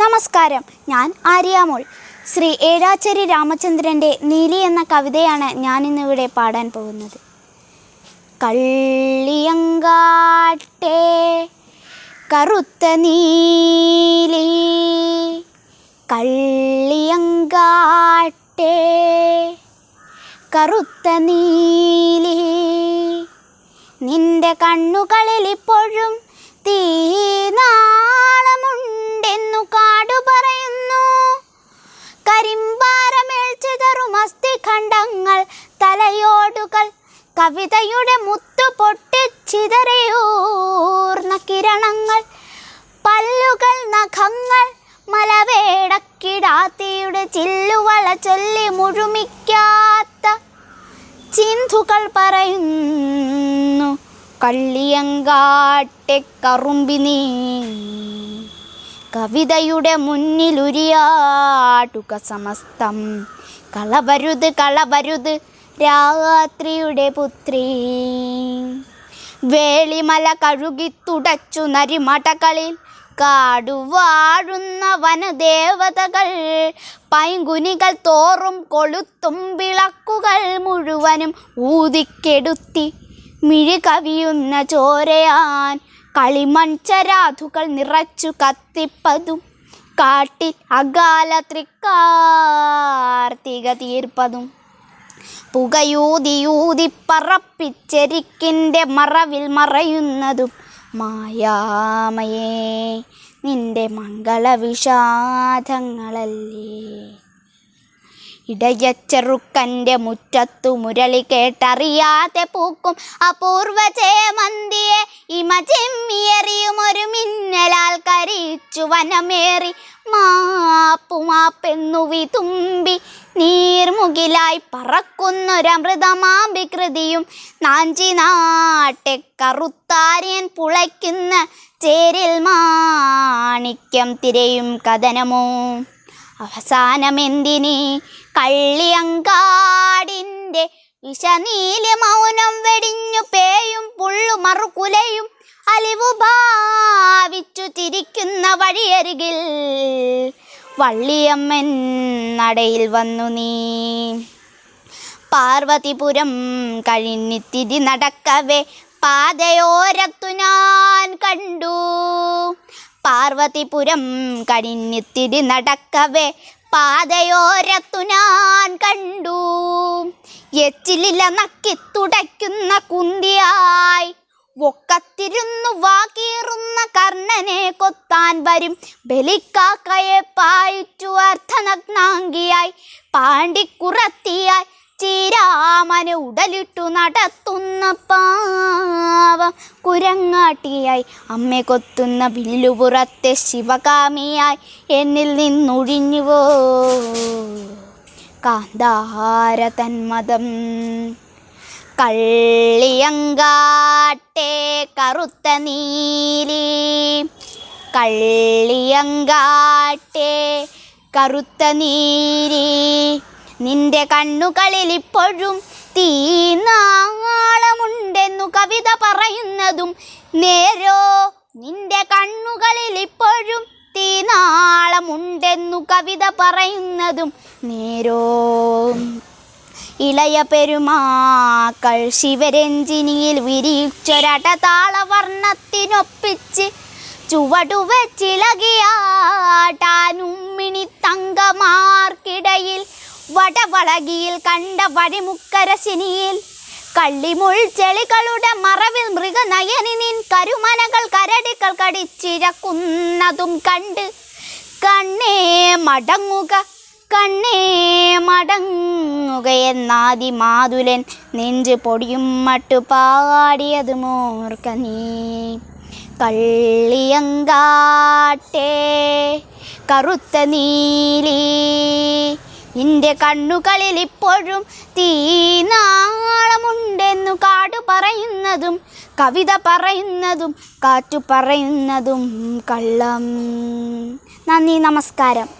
നമസ്കാരം. ഞാൻ ആര്യാമോൾ. ശ്രീ ഏഴാച്ചേരി രാമചന്ദ്രന്റെ നീലി എന്ന കവിതയാണ് ഞാൻ ഞാനിന്നിവിടെ പാടാൻ പോകുന്നത്. കള്ളിയങ്കാട്ടെ കറുത്ത നീലി കള്ളിയങ്കാട്ടെ കറുത്ത നീലി. നിന്റെ കണ്ണുകളിൽ ഇപ്പോഴും തലയോടുകൾ. കവിതയുടെ മുത്തു പൊട്ടി ചിതറയൂർന്ന കിരണങ്ങൾ പല്ലുകൾ നഖങ്ങൾ മലവേടക്കിടാത്തിയുടെ ചില്ലുവള ചൊല്ലി മുഴുമിക്കാത്ത ചിന്തുകൾ പറയുന്നു. കള്ളിയങ്കാട്ടെ കറുമ്പിനീ കവിതയുടെ മുന്നിലുരിയാടുക സമസ്തം. കളവരുത് കളവരുത് രാത്രിയുടെ പുത്രി. വേളിമല കഴുകി തുടച്ചു നരിമടകളിൽ കാടുവാഴുന്ന വനദേവതകൾ. പൈങ്കുനികൾ തോറും കൊളുത്തും വിളക്കുകൾ മുഴുവനും ഊതിക്കെടുത്തി മിഴി കവിയുന്ന ചോരയാൻ കളിമൺചരാധുകൾ നിറച്ചു കത്തിപ്പതും കാട്ടിൽ അകാല തൃക്കാർത്തിക തീർപ്പതും. പുകയൂതിയൂതി പറപ്പിച്ചെരിക്കിന്റെ മറവിൽ മറയുന്നതും. മായാമയേ നിന്റെ മംഗളവിഷാദങ്ങളല്ലേ. ഇടയച്ചെറുക്കന്റെ മുറ്റത്തു മുരളി കേട്ടറിയാതെ പൂക്കും. അപൂർവ ചേമന്തിയെ ഇമ ചെമ്മിയെറിയും ഒരു മിന്നലാൽ കരിച്ചു വനമേറി. മാപ്പു മാപ്പെന്നു വിതുമ്പി നീർമുകിലായി പറക്കുന്നൊരമൃതമാംബികൃതിയും നാഞ്ചി നാട്ടെ കറുത്താര്യൻ പുളയ്ക്കുന്ന ചേരിൽ മാണിക്യം തിരയും കഥനമോ. അവസാനമെന്തിനി? കള്ളിയങ്കാടിന്റെ വിഷനീല മൗനം വെടിഞ്ഞു പേയും പുള്ളു മറുകുലയും അലിവു ഭാവിച്ചു തിരിക്കുന്ന വഴിയരികിൽ വള്ളിയമ്മൻ നടയിൽ വന്നു നീ. പാർവതിപുരം കഴിഞ്ഞിത്തിരി നടക്കവേ പാതയോരത്തു ഞാൻ കണ്ടു. പാർവതിപുരം കഴിഞ്ഞിത്തിരി നടക്കവേ. പാതയോരത്തു ഞാൻ കണ്ടു. എച്ചിലില നക്കി തുടയ്ക്കുന്ന കുന്തിയായി. ഒക്കത്തിരുന്നു വാകീറുന്ന കർണനെ കൊത്താൻ വരും. ബലിക്കാക്കയെ പായിച്ചു അർത്ഥനഗ്നാംഗിയായി പാണ്ടിക്കുറത്തിയായി. ചീരാമന് ഉടലിട്ടു നടത്തുന്ന പാവം കുരങ്ങാട്ടിയായി. അമ്മ കൊത്തുന്ന വില്ലുപുറത്തെ ശിവകാമിയായി. എന്നിൽ നിന്നൊഴിഞ്ഞുവോ? കാന്താര തന്മതം. കള്ളിയങ്കാട്ടെ കറുത്ത നീലി. കള്ളിയങ്കാട്ടെ കറുത്ത നീലി. നിന്റെ കണ്ണുകളിൽ ഇപ്പോഴും തീനാളമുണ്ടെന്നു കവിത പറയുന്നതും നേരോ നിന്റെ കണ്ണുകളിൽ ഇപ്പോഴും തീനാളമുണ്ടെന്നു കവിത പറയുന്നതും നേരോ. ഇളയ പെരുമാക്കൾ ശിവരഞ്ജിനിയിൽ വിരിച്ചൊരടതാളവർണത്തിനൊപ്പിച്ച് ചുവടുവച്ചിളകിയാട്ടാനുമ്മിണി തങ്കമാർക്കിടയിൽ വടവളകിയിൽ കണ്ട വഴിമുക്കരശിനിയിൽ കള്ളിമുൾ ചെളികളുടെ മറവിൽ മൃഗനയനി നിൻ കരുമനകൾ കരടികൾ കടിച്ചിരക്കുന്നതും കണ്ട് കണ്ണേ മടങ്ങുക കണ്ണേ മടങ്ങുകയെന്നാദി മാതുലൻ നെഞ്ച് പൊടിയും മട്ടു പാടിയത് മോർക്ക നീ. കള്ളിയങ്കാട്ടേ കറുത്ത നീലി നിന്റെ കണ്ണുകളിൽ ഇപ്പോഴും തീ തീനാളമുണ്ടെന്നു കാടു പറയുന്നതും കവിത പറയുന്നതും കാറ്റു പറയുന്നതും കള്ളം. നന്ദി നമസ്കാരം.